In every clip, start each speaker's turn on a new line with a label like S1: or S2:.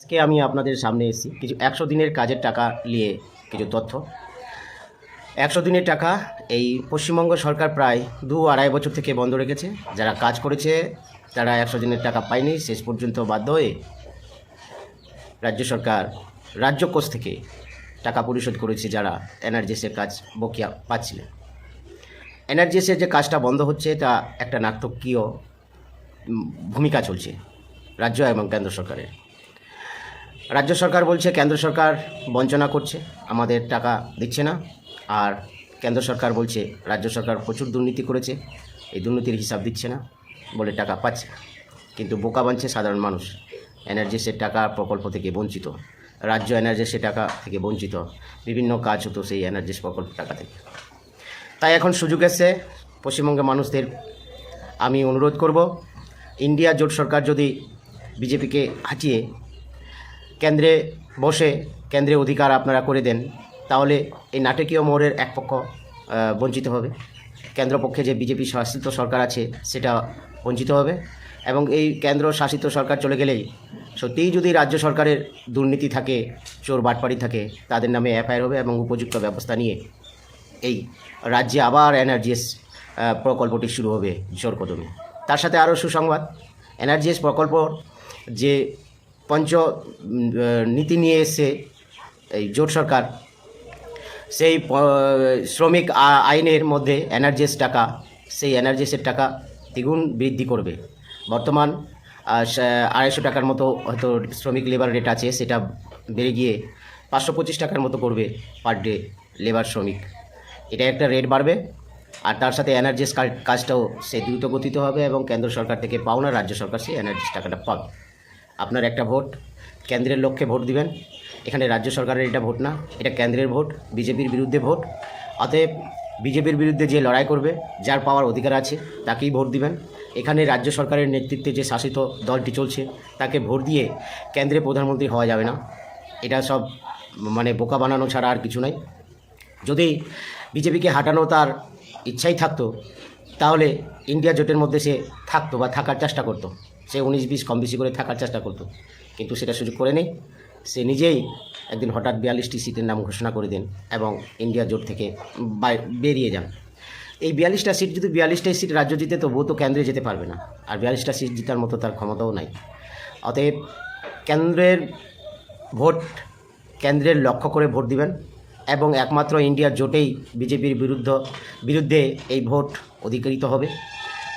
S1: আজকে আমি আপনাদের সামনে এসেছি। কিছু একশো দিনের কাজের টাকা নিয়ে কিছু তথ্য। একশো দিনের টাকা এই পশ্চিমবঙ্গ সরকার প্রায় দু আড়াই বছর থেকে বন্ধ রেখেছে। যারা কাজ করেছে, তারা একশো দিনের টাকা পায়নি। শেষ পর্যন্ত বাধ্য হয়ে রাজ্য সরকার রাজ্য কোষ থেকে টাকা পরিশোধ করেছে যারা এনার্জিসের কাজ বকিয়া পাচ্ছিলেন। এনার্জিসের যে কাজটা বন্ধ হচ্ছে, তা একটা নাটকীয় ভূমিকা চলছে রাজ্য এবং কেন্দ্র সরকারের। রাজ্য সরকার বলছে, কেন্দ্র সরকার বঞ্চনা করছে, আমাদের টাকা দিচ্ছে না। আর কেন্দ্র সরকার বলছে, রাজ্য সরকার প্রচুর দুর্নীতি করেছে, এই দুর্নীতির হিসাব দিচ্ছে না বলে টাকা পাচ্ছে কিন্তু বোকা বানছে সাধারণ মানুষ। এনার্জিসের টাকা প্রকল্প থেকে বঞ্চিত। রাজ্য এনার্জিসের টাকা থেকে বঞ্চিত। বিভিন্ন কাজ হতো সেই এনার্জিস প্রকল্প টাকা থেকে। তাই এখন সুযোগ এসছে পশ্চিমবঙ্গের মানুষদের। আমি অনুরোধ করব, ইন্ডিয়া জোট সরকার যদি বিজেপিকে হাঁচিয়ে কেন্দ্রে বসে কেন্দ্রে অধিকার আপনারা করে দেন, তাহলে এই নাটকীয় মোড়ের এক পক্ষ বঞ্চিত হবে। কেন্দ্রপক্ষে যে বিজেপি শাসিত সরকার আছে, সেটা বঞ্চিত হবে। এবং এই কেন্দ্র শাসিত সরকার চলে গেলেই সত্যিই যদি রাজ্য সরকারের দুর্নীতি থাকে, চোর বাটপাড়ি থাকে, তাদের নামে এফআইআর হবে এবং উপযুক্ত ব্যবস্থা নিয়ে এই রাজ্যে আবার এনার্জিএস প্রকল্পটি শুরু হবে জোর কদমে। তার সাথে আরও সুসংবাদ এনার্জিএস প্রকল্প যে পঞ্চ নীতি নিয়ে এসে এই জোট সরকার সেই শ্রমিক আইনের মধ্যে এনার্জিস টাকা, সেই এনার্জিসের টাকা দ্বিগুণ বৃদ্ধি করবে। বর্তমান আড়াইশো টাকার মতো হয়তো শ্রমিক লেবার রেট আছে, সেটা বেড়ে গিয়ে পাঁচশো পঁচিশ টাকার মতো করবে পার ডে লেবার শ্রমিক। এটা একটা রেট বাড়বে, আর তার সাথে এনার্জিস কাজটাও সে দ্রুত গতিতে হবে এবং কেন্দ্র সরকার থেকে পাওনা রাজ্য সরকার সেই এনার্জিস টাকাটা পাবে। আপনার একটা ভোট, কেন্দ্রের লক্ষ্যে ভোট দিবেন। এখানে রাজ্য সরকারের এটা ভোট না, এটা কেন্দ্রের ভোট, বিজেপির বিরুদ্ধে ভোট। অতএব বিজেপির বিরুদ্ধে যে লড়াই করবে, যার পাওয়ার অধিকার আছে, তাকেই ভোট দিবেন। এখানে রাজ্য সরকারের নেতৃত্বে যে শাসিত দলটি চলছে, তাকে ভোট দিয়ে কেন্দ্রে প্রধানমন্ত্রী হওয়া যাবে না। এটা সব মানে বোকা বানানো ছাড়া আর কিছু নাই। যদি বিজেপিকে হাঁটানো তার ইচ্ছাই থাকতো, তাহলে ইন্ডিয়া জোটের মধ্যে সে থাকতো বা থাকার চেষ্টা করতো। সে উনিশ বিশ কম বেশি করে থাকার চেষ্টা করতো। কিন্তু সেটা সুযোগ করে নেই। সে নিজেই একদিন হঠাৎ বিয়াল্লিশটি সিটের নাম ঘোষণা করে দেন এবং ইন্ডিয়া জোট থেকে বেরিয়ে যান। এই বিয়াল্লিশটা সিট যদি বিয়াল্লিশটাই সিট রাজ্য জিতে, তবুও তো কেন্দ্রে যেতে পারবে না। আর বিয়াল্লিশটা সিট জেতার মতো তার ক্ষমতাও নাই। অতএব কেন্দ্রের ভোট কেন্দ্রের লক্ষ্য করে ভোট দিবেন এবং একমাত্র ইন্ডিয়া জোটেই বিজেপির বিরুদ্ধ বিরুদ্ধে এই ভোট অধিকারিত হবে।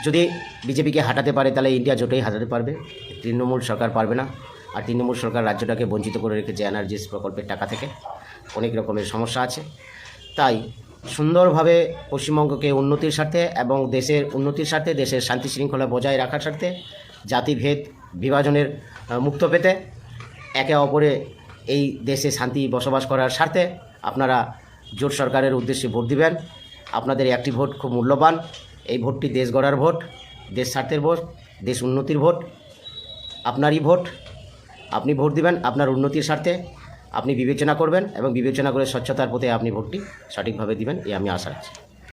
S1: যদি বিজেপিকে হাঁটাতে পারে, তাহলে ইন্ডিয়া জোটেই হাঁটাতে পারবে। তৃণমূল সরকার পারবে না। আর তৃণমূল সরকার রাজ্যটাকে বঞ্চিত করে রেখেছে এনার্জিস প্রকল্পের টাকা থেকে। অনেক রকমের সমস্যা আছে। তাই সুন্দরভাবে পশ্চিমবঙ্গকে উন্নতির স্বার্থে এবং দেশের উন্নতির স্বার্থে, দেশের শান্তি শৃঙ্খলা বজায় রাখার স্বার্থে জাতিভেদ বিভাজনের মুক্ত পেতে একে অপরে এই দেশে শান্তি বসবাস করার স্বার্থে আপনারা জোট সরকারের উদ্দেশ্যে ভোট দিবেন। আপনাদের একটি ভোট খুব মূল্যবান। এই ভোটটি দেশ গড়ার ভোট, দেশ স্বার্থের ভোট, দেশ উন্নতির ভোট। আপনারই ভোট, আপনি ভোট দিবেন আপনার উন্নতির স্বার্থে। আপনি বিবেচনা করবেন এবং বিবেচনা করে স্বচ্ছতার পথে আপনি ভোটটি সঠিকভাবে দিবেন এই আমি আশা রাখছি।